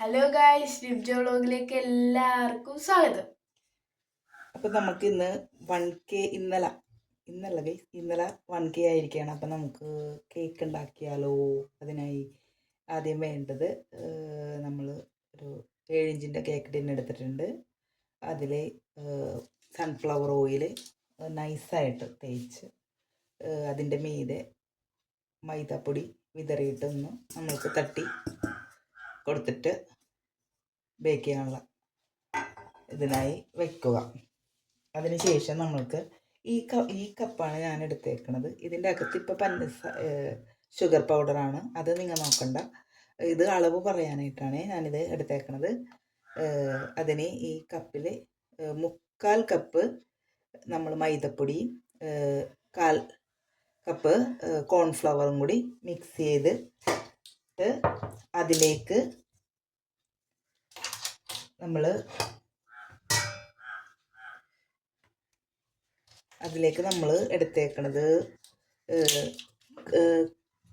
Hello guys ലിബ്ജോ എല്ലാവർക്കും സ്വാഗതം. അപ്പൊ നമുക്ക് ഇന്ന് വൺ കെ ഇന്നലെ ഇന്നല്ല ഗൈസ് ഇന്നലെ വൺ കെ ആയിരിക്കുകയാണ് അപ്പം നമുക്ക് കേക്ക് ഉണ്ടാക്കിയാലോ അതിനായി ആദ്യം വേണ്ടത് നമ്മൾ ഒരു ഏഴിഞ്ചിന്റെ കേക്ക് ടിൻ എടുത്തിട്ടുണ്ട്. അതിൽ സൺഫ്ലവർ ഓയിൽ നൈസായിട്ട് തേച്ച് അതിന്റെ മീതെ മൈദപ്പൊടി വിതറിയിട്ടൊന്ന് നമ്മൾക്ക് തട്ടി കൊടുത്തിട്ട് ബേക്ക് ചെയ്യാനുള്ള ഇതിനായി വെക്കുക. അതിനുശേഷം നമ്മൾക്ക് ഈ ക ഈ കപ്പാണ് ഞാൻ എടുത്തേക്കണത്. ഇതിന്റെ അകത്ത് ഇപ്പോൾ പഞ്ചസ ഷുഗർ പൗഡറാണ് അത് നിങ്ങൾ നോക്കണ്ട. ഇത് അളവ് പറയാനായിട്ടാണ് ഞാനിത് എടുത്തേക്കണത്. അതിന് ഈ കപ്പിൽ മുക്കാൽ കപ്പ് നമ്മൾ മൈദപ്പൊടി കാൽ കപ്പ് കോൺഫ്ലവറും കൂടി മിക്സ് ചെയ്ത് അതിലേക്ക് നമ്മൾ അതിലേക്ക് നമ്മൾ എടുത്തേക്കണത്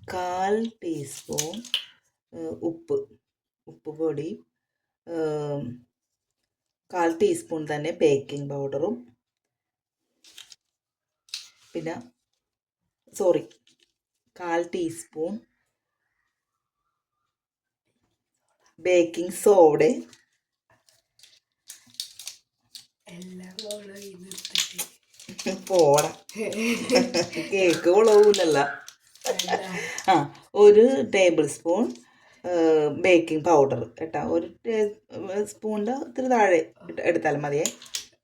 കാൽ ടീസ്പൂൺ ഉപ്പ് ഉപ്പ് പൊടി കാൽ ടീസ്പൂൺ തന്നെ ബേക്കിംഗ് പൗഡറും പിന്നെ സോറി കാൽ ടീസ്പൂൺ ബേക്കിംഗ് സോഡ പോടാ. കേക്ക് കൊളവില്ലല്ല ആ ഒരു ടേബിൾ സ്പൂൺ ബേക്കിംഗ് പൗഡർ കേട്ടോ. ഒരു സ്പൂണിന്റെ ഇത്തിരി താഴെ എടുത്താലും മതിയേ.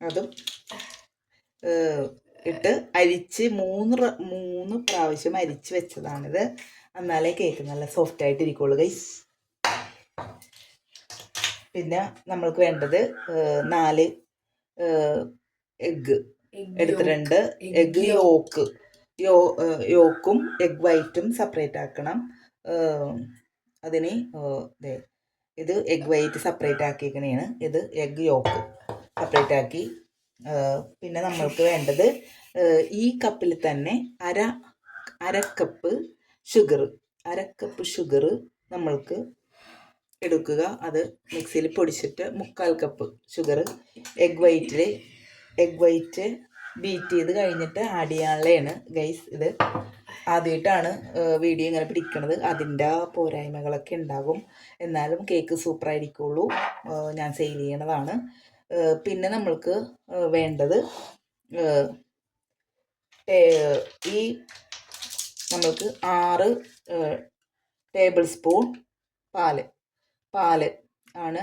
അതും ഇട്ട് അരിച്ച് മൂന്ന് മൂന്ന് പ്രാവശ്യം അരിച്ച് വെച്ചതാണിത്. എന്നാലേ കേക്ക് നല്ല സോഫ്റ്റ് ആയിട്ട് ഇരിക്കുള്ളൂ ഗൈസ് പിന്നെ നമ്മൾക്ക് വേണ്ടത് നാല് എഗ്ഗ്. എടുത്തിട്ടുണ്ട്. Egg yolk. യോ യോക്കും എഗ് വൈറ്റും സെപ്പറേറ്റ് ആക്കണം. അതിന് ഇത് എഗ് വൈറ്റ് സെപ്പറേറ്റ് ആക്കിയിരിക്കണേണ് ഇത് എഗ് യോക്ക് സെപ്പറേറ്റ് ആക്കി. പിന്നെ നമ്മൾക്ക് വേണ്ടത് ഈ കപ്പിൽ തന്നെ അര അര കപ്പ് ഷുഗർ അര കപ്പ് ഷുഗർ നമ്മൾക്ക് എടുക്കുക. അത് മിക്സിയിൽ പൊടിച്ചിട്ട് മുക്കാൽ കപ്പ് ഷുഗർ എഗ് വൈറ്റിൽ എഗ് വൈറ്റ് ബീറ്റ് ചെയ്ത് കഴിഞ്ഞിട്ട് ആഡ് ചെയ്യാനുള്ളതാണ്. ഗൈസ് ഇത് ആദ്യമായിട്ടാണ് വീഡിയോ ഇങ്ങനെ പിടിക്കുന്നത് അതിന്റെ പോരായ്മകളൊക്കെ ഉണ്ടാകും. എന്നാലും കേക്ക് സൂപ്പറായിരിക്കുള്ളൂ ഞാൻ സെയിൽ ചെയ്യണതാണ്. പിന്നെ നമ്മൾക്ക് വേണ്ടത് ഈ നമ്മൾക്ക് ആറ് ടേബിൾ സ്പൂൺ പാൽ. പാൽ ആണ്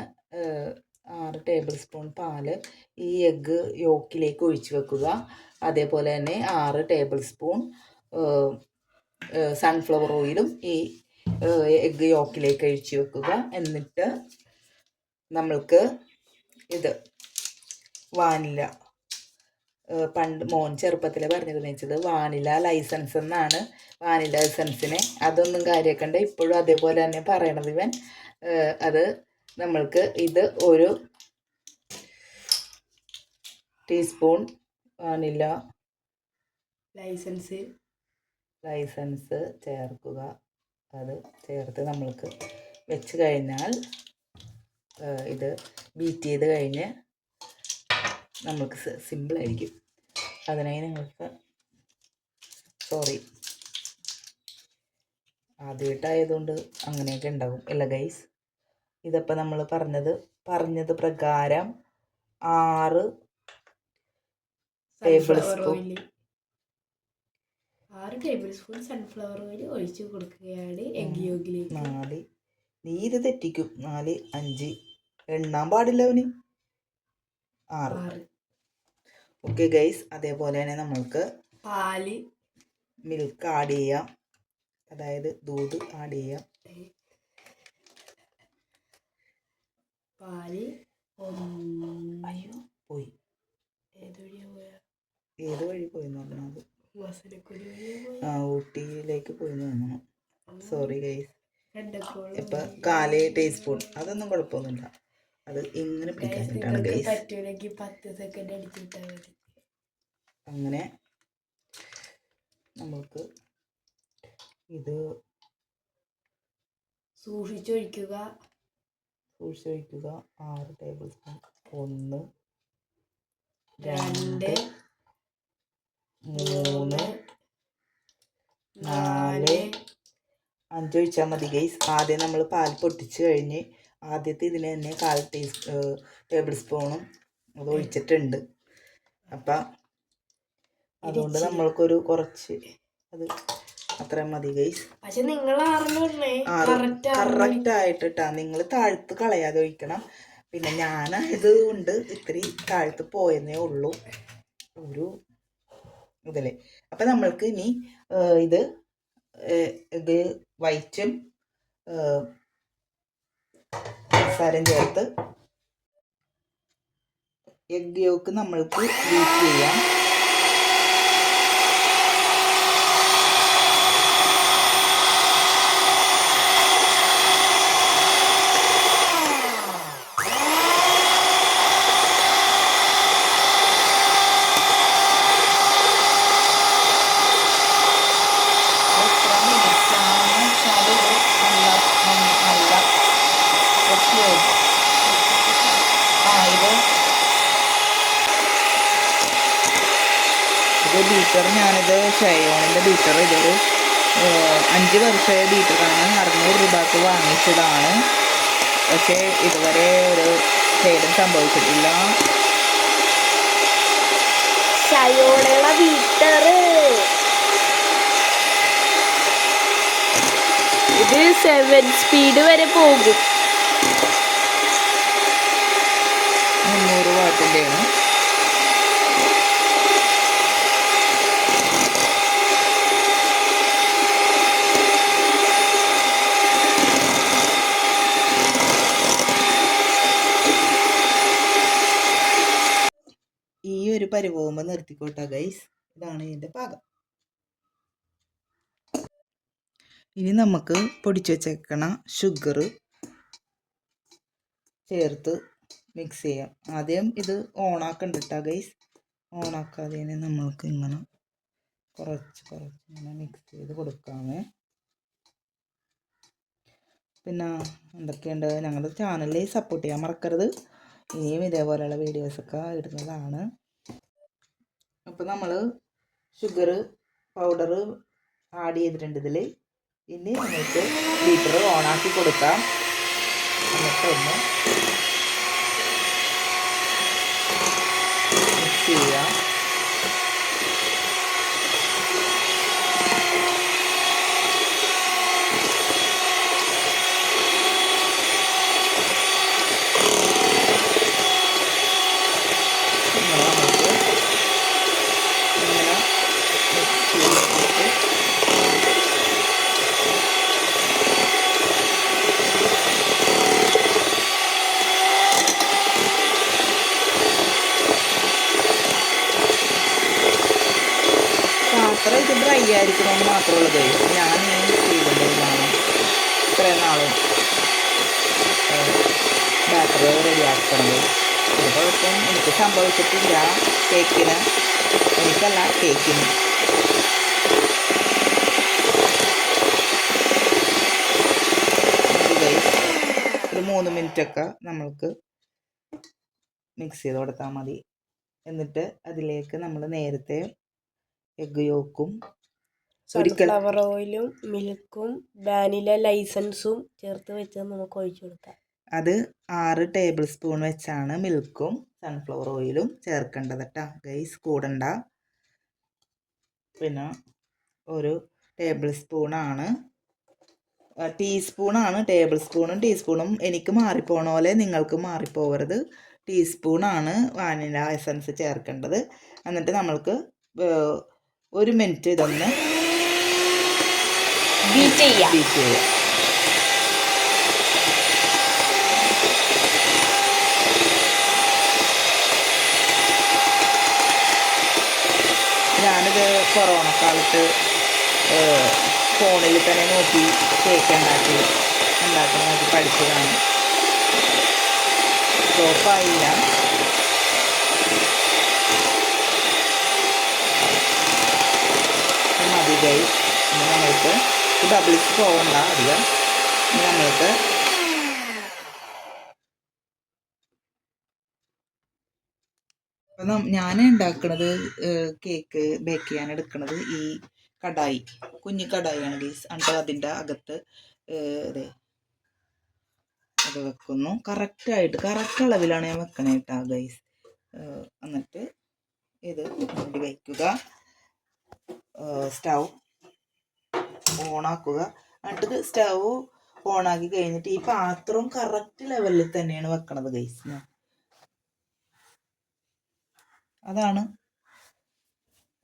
ആറ് ടേബിൾ സ്പൂൺ പാൽ. ഈ എഗ്ഗ് യോക്കിലേക്ക് ഒഴിച്ച് വെക്കുക. അതേപോലെ തന്നെ ആറ് ടേബിൾ സ്പൂൺ സൺഫ്ലവർ ഓയിലും ഈ എഗ്ഗ് യോക്കിലേക്ക് ഒഴിച്ച് വെക്കുക. എന്നിട്ട് നമ്മൾക്ക് ഇത് വാനില പണ്ട് മോൻ ചെറുപ്പത്തിൽ പറഞ്ഞത് വെച്ചത് വാനില ലൈസൻസ് എന്നാണ്. വാനില ലൈസൻസിനെ അതൊന്നും കാര്യക്കണ്ട. ഇപ്പോഴും അതേപോലെ തന്നെ പറയണത് ഇവൻ. അത് നമ്മൾക്ക് ഇത് ഒരു ടീസ്പൂൺ വാനില ലൈസൻസ്. ലൈസൻസ് ചേർക്കുക. അത് ചേർത്ത് നമ്മൾക്ക് വെച്ച് കഴിഞ്ഞാൽ ഇത് ബീറ്റ് ചെയ്ത് കഴിഞ്ഞ് നമ്മൾക്ക് സിമ്പിളായിരിക്കും അതിനായി നിങ്ങൾക്ക് സോറി ആദ്യമായിട്ടായതുകൊണ്ട് അങ്ങനെയൊക്കെ ഉണ്ടാകും. അല്ല ഗൈസ് ഇതിപ്പോൾ നമ്മൾ പറഞ്ഞത്. പറഞ്ഞത് പ്രകാരം ആറ് ടേബിൾ സ്പൂൺ ആറ് ടേബിൾ സ്പൂൺ സൺഫ്ലവർ ഓയിൽ ഒഴിച്ച് കൊടുക്കുകയാണ് എഗ് യോഗിലേക്ക് നാല് നീര് തെറ്റിക്കും. നാല് അഞ്ച് എണ്ണാൻ പാടില്ല അവന്. ആറ്. ഓക്കെ ഗൈസ് അതേപോലെ തന്നെ നമ്മൾക്ക് പാൽ. മിൽക്ക് ആഡ് ചെയ്യാം. അതായത് ദൂത് ആഡ് ചെയ്യാം. പാൽ ഒന്ന് അയ്യോ. പോയി. ഏത് വഴിയാ പോയാ? ഏത് വഴി പോയി പറഞ്ഞത് മസനക്കുരി വഴിയാ ആ ഊട്ടിയിലേക്ക് പോയി എന്ന് തോന്നുന്നു സോറി ഗൈസ് ഇപ്പൊ കാലേ കാൽ ടീസ്പൂൺ അതൊന്നും കുഴപ്പമൊന്നുമില്ല. അത് ഇങ്ങനെ പിടിക്കാനായിട്ടാണ് ഗൈസ് പറ്റൂലെങ്കിൽ പത്ത് സെക്കൻഡ് അടിച്ചിട്ടാൽ മതി. അങ്ങനെ നമുക്ക് ഇത് സൂക്ഷിച്ചൊഴിക്കുക. സൂക്ഷിച്ച് വയ്ക്കുക. ആറ് ടേബിൾ സ്പൂൺ ഒന്ന് രണ്ട് മൂന്ന് നാല് അഞ്ച് ഒഴിച്ചാൽ മതി ഗൈസ് ആദ്യം നമ്മൾ പാൽ പൊട്ടിച്ച് കഴിഞ്ഞ് ആദ്യത്തെ ഇതിന് തന്നെ കാൽ ടീ ടേബിൾ സ്പൂണും അത് ഒഴിച്ചിട്ടുണ്ട്. അപ്പം അതുകൊണ്ട്. നമ്മൾക്കൊരു കുറച്ച് അത് അത്രയും മതി ഗൈസ് പക്ഷെ നിങ്ങൾ കറക്റ്റ് ആയിട്ട് ഇട്ടാ നിങ്ങൾ താഴ്ത്ത് കളയാതെ ഒഴിക്കണം. പിന്നെ ഞാൻ ഇത് കൊണ്ട് ഇത്തിരി താഴ്ത്ത് പോയെന്നേ ഉള്ളൂ. ഒരു ഇതല്ലേ അപ്പം നമ്മൾക്ക് ഇനി ഇത് ഇത് വൈറ്റും സാരം ചേർത്ത് എഗ് യോക്ക് നമ്മൾക്ക് യൂസ് ചെയ്യാം എത്ര മിനിറ്റാണെന്ന് വെച്ചാൽ ഇത് നല്ല നന്ന- നല്ല വൃത്തിയായി ആ ഇത് ഇത് ബീറ്റർ ഞാനിത് ഷയോണിന്റെ ബീറ്റർ ഇതൊരു അഞ്ച് വർഷമായ ബീറ്ററാണ്. അറുന്നൂറ് രൂപക്ക് വാങ്ങിച്ചതാണ്. പക്ഷേ ഇതുവരെ ഒരു കേടും സംഭവിച്ചിട്ടില്ല. ബീറ്റർ ഇത് സെവൻ സ്പീഡ് വരെ പോകും. ഈ പോകുമ്പോൾ നിർത്തിക്കോട്ടെ ഗൈസ് ഇതാണ് ഇതിന്റെ പാകം ഇനി നമുക്ക് പൊടിച്ചു വെച്ചേക്കണ ഷുഗർ ചേർത്ത് മിക്സ് ചെയ്യാം. ആദ്യം ഇത് ഓണാക്കണ്ട കേട്ടോ ഗൈസ് ഓണാക്കാതെ തന്നെ നമ്മൾക്ക് ഇങ്ങനെ കുറച്ച് കുറച്ച് ഇങ്ങനെ മിക്സ് ചെയ്ത് കൊടുക്കാമേ. പിന്നെ എന്തൊക്കെയുണ്ട്? ഞങ്ങളുടെ ചാനലിൽ സപ്പോർട്ട് ചെയ്യാൻ മറക്കരുത്. ഇനിയും ഇതേപോലെയുള്ള വീഡിയോസൊക്കെ ഇടുന്നതാണ്. അപ്പോൾ നമ്മൾ ഷുഗർ പൗഡർ ആഡ് ചെയ്തിട്ടുണ്ട് ഇതിൽ ഇനി നമുക്ക് ബീറ്റർ ഓണാക്കി കൊടുക്കാം. എന്നിട്ട് ഒന്ന് മിക്സ് ചെയ്യാം ഇങ്ങനെ നമുക്ക് ഇങ്ങനെ മിക്സ് ചെയ്തിട്ട് പാത്രം ഇത് ഡ്രൈ ആയിരിക്കണമെന്ന് മാത്രമുള്ളത് ഞാൻ ഈ ചെയ്തിട്ടുള്ളതാണ് ഇത്രയും നാളും ബാറ്ററി റെഡിയാക്കണത് ഒരു കുഴപ്പം എനിക്ക് സംഭവിച്ചിട്ടില്ല കേക്കിന്. എനിക്കല്ല കേക്കിന്. ഒരു മൂന്ന് മിനിറ്റൊക്കെ നമ്മൾക്ക് മിക്സ് ചെയ്ത് കൊടുത്താൽ മതി. എന്നിട്ട് അതിലേക്ക് നമ്മൾ നേരത്തെ എഗ് യോക്കും സൺഫ്ലവർ ഓയിലും മിൽക്കും വാനില ലൈസൻസും ചേർത്ത് വെച്ച് നമുക്ക് ഒഴിച്ചു കൊടുക്കാം. അത് ആറ് ടേബിൾ സ്പൂൺ വെച്ചാണ് മിൽക്കും സൺഫ്ലവർ ഓയിലും ചേർക്കേണ്ടത് കേട്ടോ ഗൈസ് കൂടണ്ട. പിന്നെ ഒരു ടേബിൾ സ്പൂണാണ് ടീസ്പൂണാണ് ടേബിൾ സ്പൂണും ടീസ്പൂണും എനിക്ക് മാറിപ്പോണ പോലെ നിങ്ങൾക്ക് മാറിപ്പോവരുത്. ടീസ്പൂണാണ് വാനില എസൻസ് ചേർക്കേണ്ടത്. എന്നിട്ട് നമ്മൾക്ക് ഒരു മിനിറ്റ് ഇതൊന്ന് ബീറ്റ് ചെയ്യാം. ബീറ്റ് ചെയ്യാം ഞാനിത് കൊറോണ കാലത്ത് ഫോണിൽ തന്നെ നോക്കി കേക്ക് ഉണ്ടാക്കി ഉണ്ടാക്കാൻ നോക്കി പഠിച്ചതാണ് സ്റ്റോപ്പായില്ല മതി ഇനി നമ്മൾക്ക് ബബിൾസ് പോകണ്ട അധികം. നമ്മൾക്ക് അപ്പം ഞാൻ ഉണ്ടാക്കുന്നത് കേക്ക് ബേക്ക് ചെയ്യാൻ എടുക്കുന്നത് ഈ കടായി കുഞ്ഞു കടായിയാണ് ഗീസ്. എന്നിട്ട് അതിന്റെ അകത്ത് അതെ അത് വെക്കുന്നു. കറക്റ്റായിട്ട് കറക്റ്റ് അളവിലാണ് ഞാൻ വെക്കണേ കേട്ടോ ഗൈസ്. എന്നിട്ട് ഇത് മൂടി വയ്ക്കുക. സ്റ്റൗ ഓണാക്കുക. എന്നിട്ട് സ്റ്റൗ ഓണാക്കി കഴിഞ്ഞിട്ട് ഈ പാത്രം കറക്റ്റ് ലെവലിൽ തന്നെയാണ് വെക്കണത് ഗൈസ് ഞാൻ. അതാണ്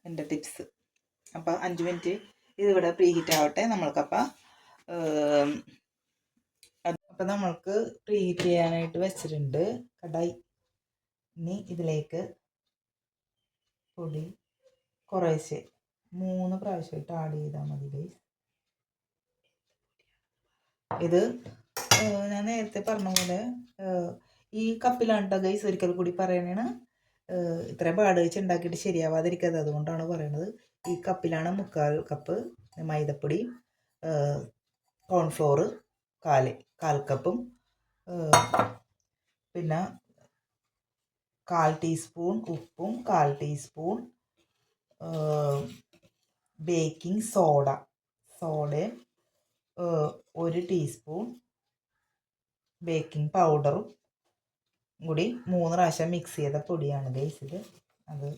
എന്റെ ടിപ്സ്. അപ്പം അഞ്ച് മിനിറ്റ് ഇതിവിടെ പ്രീ ഹീറ്റ് ആവട്ടെ നമ്മൾക്കപ്പം അപ്പം നമ്മൾക്ക് പ്രീ ഹീറ്റ് ചെയ്യാനായിട്ട് വെച്ചിട്ടുണ്ട് കടായി. ഇനി ഇതിലേക്ക് പൊടി കുറേശ്ശെ മൂന്ന് പ്രാവശ്യമായിട്ട് ആഡ് ചെയ്താൽ മതി ഇത് ഞാൻ നേരത്തെ പറഞ്ഞ പോലെ ഈ കപ്പിലാണ് കേട്ടോ ഗൈസ് ഒരിക്കൽ കൂടി പറയണേണ്. ഇത്രയും പാട് വെച്ച് ഉണ്ടാക്കിയിട്ട് ശരിയാവാതിരിക്കാതെ അതുകൊണ്ടാണ് പറയുന്നത് ഈ കപ്പിലാണ് മുക്കാൽ കപ്പ് മൈദപ്പൊടി കോൺഫ്ലോർ കാൽ കാൽ കപ്പും പിന്നെ കാൽ ടീസ്പൂൺ ഉപ്പും കാൽ ടീസ്പൂൺ ബേക്കിംഗ് സോഡ. സോഡയും ഒരു ടീസ്പൂൺ ബേക്കിംഗ് പൗഡറും കൂടി മൂന്ന് പ്രാവശ്യം മിക്സ് ചെയ്ത പൊടിയാണ് ഗൈസ് ഇത്. അത്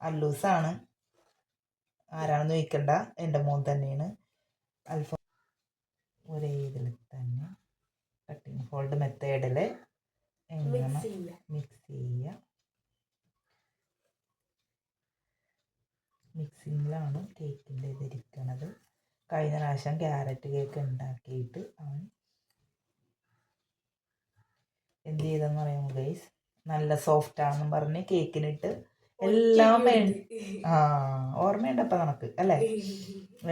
അല്ലൂസാണ്. ആരാണെന്ന് ചോദിക്കണ്ട. എന്റെ മോൻ തന്നെയാണ്. അൽഫ ഒരേ ഇതിൽ തന്നെ കട്ടിങ് ഫോൾഡ് മെത്തേഡിൽ എങ്ങനെ മിക്സ് ചെയ്യുക മിക്സ് ചെയ്യുക മിക്സിങ്ങിലാണ് കേക്കിന്റെ ഇതിരിക്കണത് കഴിഞ്ഞ പ്രാവശ്യം ക്യാരറ്റ് കേക്ക് ഉണ്ടാക്കിയിട്ട് അവൻ എന്ത് ചെയ്തെന്ന് പറയാമോ ഗൈസ് നല്ല സോഫ്റ്റ് ആണെന്ന് പറഞ്ഞ് കേക്കിനിട്ട് എല്ലാം വേണ്ട. ആ ഓർമ്മയുണ്ട് അപ്പം നമുക്ക് അല്ലേ?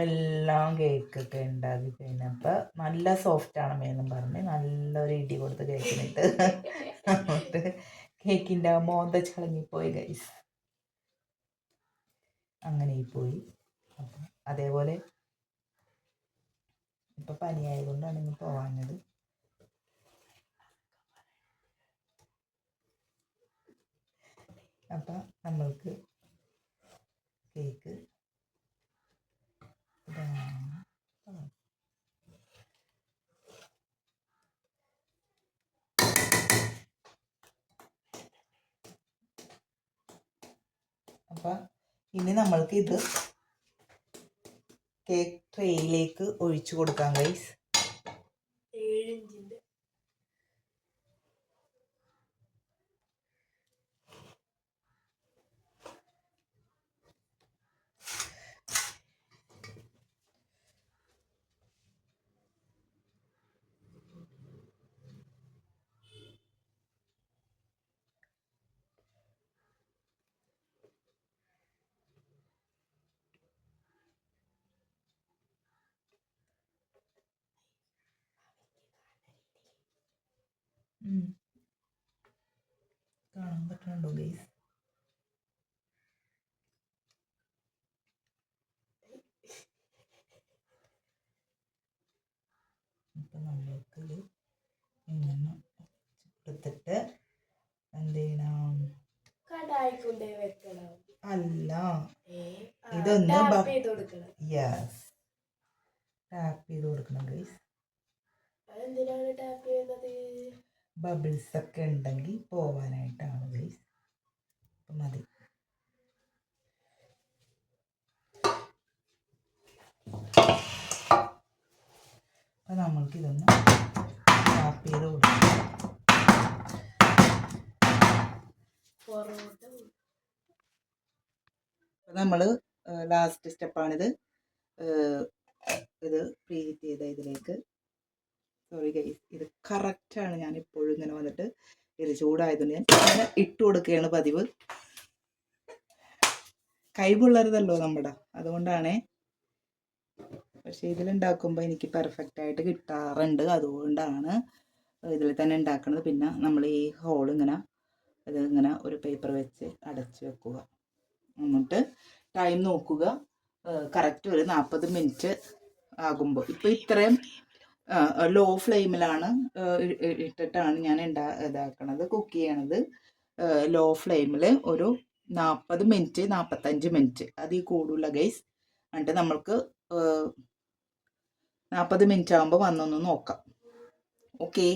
എല്ലാം കേക്കൊക്കെ ഉണ്ടാക്കി കഴിഞ്ഞപ്പോൾ നല്ല സോഫ്റ്റ് ആണ് മേന്നും പറഞ്ഞ് നല്ലൊരു ഇടി കൊടുത്ത് കേക്കിനിട്ട് എന്നിട്ട് കേക്കിന്റെ ചളങ്ങി മോന്ത ചളങ്ങിപ്പോയി ഗൈസ് അങ്ങനെ പോയി. അപ്പം അതേപോലെ ഇപ്പം പനിയായതുകൊണ്ടാണ് ഇന്ന് പോവാഞ്ഞത്. അപ്പം നമ്മൾക്ക് കേക്ക് ഇതാണ്. അപ്പം ഇനി നമ്മൾക്ക് ഇത് കേക്ക് ട്രേയിലേക്ക് ഒഴിച്ചു കൊടുക്കാം ഗൈസ് കാണാൻ പറ്റുന്നുണ്ടോ ഗൈസ് അപ്പം നമ്മൾക്ക് ഇത് ഇങ്ങനെ കൊടുത്തിട്ട് എന്ത് ചെയ്യണം? അല്ല. ഇതൊന്ന് യെസ് ടാപ്പ് ചെയ്ത് കൊടുക്കണം. ഗൈസ് അതെന്തിനാണ് ടാപ്പ് ചെയ്യുന്നത്? ബബിൾസ് ഒക്കെ ഉണ്ടെങ്കിൽ പോവാനായിട്ടാണ് ഗൈസ് അപ്പം മതി. അപ്പം നമ്മൾക്ക് ഇതൊന്ന് ടാപ്പ് ചെയ്ത് കൊടുക്കാം. നമ്മൾ ലാസ്റ്റ് സ്റ്റെപ്പാണിത് ഇത് പ്രീഹീറ്റ് ചെയ്ത ഇതിലേക്ക് സോറി ഗൈസ് ഇത് കറക്റ്റാണ് ഞാൻ ഇപ്പോഴും ഇങ്ങനെ വന്നിട്ട് ഇത് ചൂടായതുകൊണ്ട് ഞാൻ ഇങ്ങനെ ഇട്ട് കൊടുക്കുകയാണ് പതിവ്. കൈ പൊള്ളരുതല്ലോ നമ്മുടെ. അതുകൊണ്ടാണേ പക്ഷെ ഇതിലുണ്ടാക്കുമ്പോൾ എനിക്ക് പെർഫെക്റ്റ് ആയിട്ട് കിട്ടാറുണ്ട്. അതുകൊണ്ടാണ് ഇതിൽ തന്നെ ഉണ്ടാക്കുന്നത് പിന്നെ നമ്മൾ ഈ ഹോൾ ഇങ്ങനെ ഇത് ഇങ്ങനെ ഒരു പേപ്പർ വെച്ച് അടച്ച് വെക്കുക. എന്നിട്ട് ടൈം നോക്കുക. കറക്റ്റ് ഒരു നാൽപ്പത് മിനിറ്റ് ആകുമ്പോൾ ഇപ്പോൾ ഇത്രയും ലോ ഫ്ലെയിമിലാണ് ഇട്ടിട്ടാണ് ഞാൻ ഉണ്ടാ ഇതാക്കണത് കുക്ക് ചെയ്യണത്. ലോ ഫ്ലെയിമിൽ ഒരു നാൽപ്പത് മിനിറ്റ് നാൽപ്പത്തഞ്ച് മിനിറ്റ് അതിൽ കൂടുള്ള ഗൈസ് എന്നിട്ട് നമ്മൾക്ക് നാൽപ്പത് മിനിറ്റ് ആകുമ്പോൾ വന്നൊന്ന് നോക്കാം. ഓക്കെ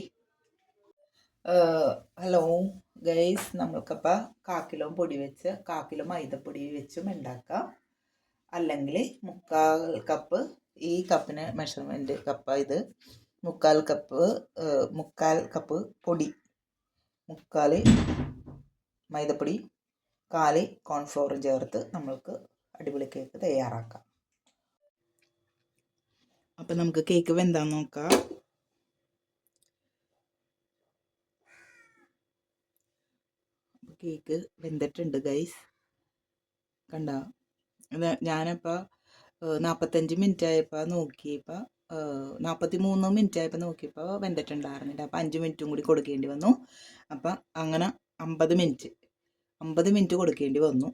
ഹലോ ഗൈസ് നമ്മൾക്കപ്പോൾ കാക്കിലോ പൊടി വെച്ച് കാക്കിലോ മൈദപ്പൊടി വെച്ചും ഉണ്ടാക്കാം അല്ലെങ്കിൽ മുക്കാൽ കപ്പ് ഈ കപ്പിന് മെഷർമെന്റ് കപ്പ് ഇത്. മുക്കാൽ കപ്പ് മുക്കാൽ കപ്പ് പൊടി. മുക്കാൽ മൈദപ്പൊടി കാൽ കോൺഫ്ലോറും ചേർത്ത് നമ്മൾക്ക് അടിപൊളി കേക്ക് തയ്യാറാക്കാം. അപ്പം നമുക്ക് കേക്ക് വെന്താന്ന് നോക്കാം. കേക്ക് വെന്തിട്ടുണ്ട് ഗൈസ് കണ്ട? ഞാനിപ്പോൾ നാൽപ്പത്തഞ്ച് മിനിറ്റ് ആയപ്പോൾ നോക്കിയപ്പോൾ നാൽപ്പത്തി മൂന്ന് മിനിറ്റ് ആയപ്പോൾ നോക്കിയപ്പോൾ വെന്തിട്ടുണ്ടായിരുന്നില്ല. അപ്പോൾ അഞ്ച് മിനിറ്റും കൂടി കൊടുക്കേണ്ടി വന്നു. അപ്പം അങ്ങനെ അമ്പത് മിനിറ്റ് അമ്പത് മിനിറ്റ് കൊടുക്കേണ്ടി വന്നു.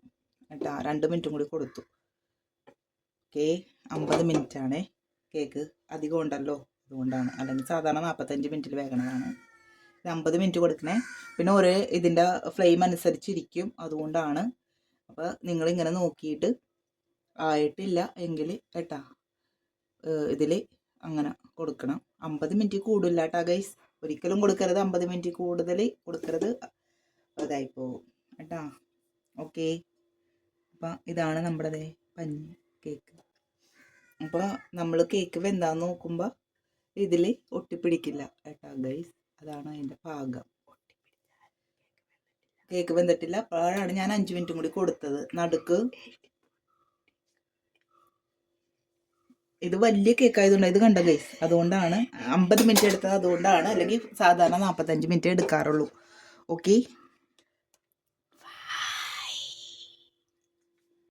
കേട്ടോ രണ്ട് മിനിറ്റും കൂടി കൊടുത്തു. ഓക്കെ അമ്പത് മിനിറ്റാണ്. കേക്ക് അധികം ഉണ്ടല്ലോ അതുകൊണ്ടാണ്. അല്ലെങ്കിൽ സാധാരണ നാൽപ്പത്തഞ്ച് മിനിറ്റിൽ വേഗണതാണ് ഇത് അമ്പത് മിനിറ്റ് കൊടുക്കണേ. പിന്നെ ഒരേ ഇതിന്റെ ഫ്ലെയിം അനുസരിച്ചിരിക്കും അതുകൊണ്ടാണ്. അപ്പോൾ നിങ്ങളിങ്ങനെ നോക്കിയിട്ട് ആയിട്ടില്ല എങ്കിൽ കേട്ടാ. ഇതിൽ അങ്ങനെ കൊടുക്കണം. അമ്പത് മിനിറ്റ് കൂടില്ല കേട്ടാ ഗൈസ് ഒരിക്കലും കൊടുക്കരുത്. അമ്പത് മിനിറ്റ് കൂടുതൽ കൊടുക്കരുത്. അതായി പോകും കേട്ടാ? ഓക്കെ. അപ്പം ഇതാണ് നമ്മുടെ പഞ്ഞി കേക്ക്. അപ്പോൾ നമ്മൾ കേക്ക് വെന്താന്ന് നോക്കുമ്പോൾ ഇതിൽ ഒട്ടിപ്പിടിക്കില്ല. കേട്ടാ ഗൈസ് അതാണ് അതിന്റെ പാകം കേക്ക് വെന്തിട്ടില്ല. അപ്പോഴാണ് ഞാൻ അഞ്ച് മിനിറ്റും കൂടി കൊടുത്തത്. നടുക്ക്. ഇത് വലിയ കേക്ക് ആയതുകൊണ്ട് ഇത് കണ്ട ഗൈസ് അതുകൊണ്ടാണ് അമ്പത് മിനിറ്റ് എടുത്തത്. അതുകൊണ്ടാണ് അല്ലെങ്കിൽ സാധാരണ നാൽപ്പത്തഞ്ച് മിനിറ്റ് എടുക്കാറുള്ളൂ. ഓക്കെ